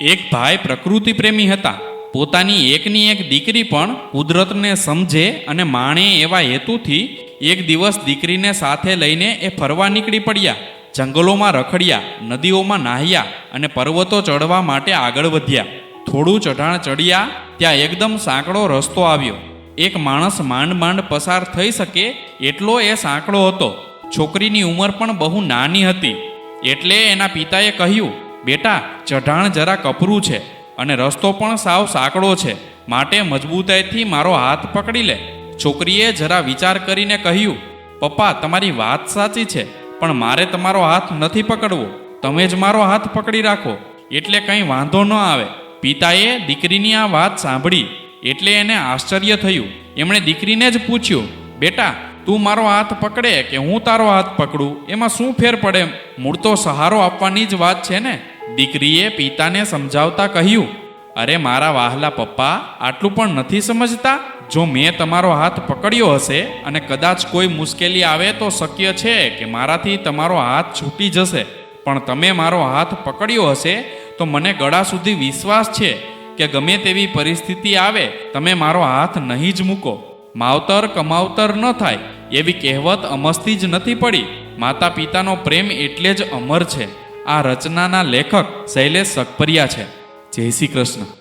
એક ભાઈ પ્રકૃતિ પ્રેમી હતા. પોતાની એકની એક દીકરી પણ કુદરતને સમજે અને માણે એવા હેતુથી એક દિવસ દીકરીને સાથે લઈને એ ફરવા નીકળી પડ્યા. જંગલોમાં રખડ્યા, નદીઓમાં નાહ્યા અને પર્વતો ચડવા માટે આગળ વધ્યા. થોડું ચઢાણ ચડ્યા ત્યાં એકદમ સાંકડો રસ્તો આવ્યો. એક માણસ માંડ માંડ પસાર થઈ શકે એટલો એ સાંકડો હતો. છોકરીની ઉંમર પણ બહુ નાની હતી. એટલે એના પિતાએ કહ્યું બેટા, ચઢાણ જરા કપરું છે અને રસ્તો પણ સાવ સાંકડો છે. માટે મજબૂતાઈથી મારો હાથ પકડી લે. છોકરીએ જરા વિચાર કરીને કહ્યું, પપ્પા, તમારી વાત સાચી છે, પણ મારે તમારો હાથ નથી પકડવો. તમે જ મારો હાથ પકડી રાખો. એટલે કંઈ વાંધો ન આવે. પિતાએ દીકરીની આ વાત સાંભળી. એટલે એને આશ્ચર્ય થયું. એમણે દીકરીને જ પૂછ્યું, બેટા તું મારો હાથ પકડે કે હું તારો હાથ પકડું? એમાં શું ફેર પડે? મૂળ તો સહારો આપવાની જ વાત છે ને. દીકરીએ પિતાને સમજાવતા કહ્યું, અરે મારા વાહલા પપ્પા, આટલું પણ નથી સમજતા? જો મેં તમારો હાથ પકડ્યો હશે અને કદાચ કોઈ મુશ્કેલી આવે તો શક્ય છે કે મારાથી તમારો હાથ છૂટી જશે. પણ તમે મારો હાથ પકડ્યો હશે તો મને ગળા સુધી વિશ્વાસ છે કે ગમે તેવી પરિસ્થિતિ આવે, તમે મારો હાથ નહીં જ મૂકો. માવતર કમાવતર ન થાય એવી કહેવત અમસ્તી જ નથી પડી. માતા પિતાનો પ્રેમ એટલે જ અમર છે. આ રચનાના લેખક શૈલેષ સકપરિયા છે. જય શ્રી કૃષ્ણ.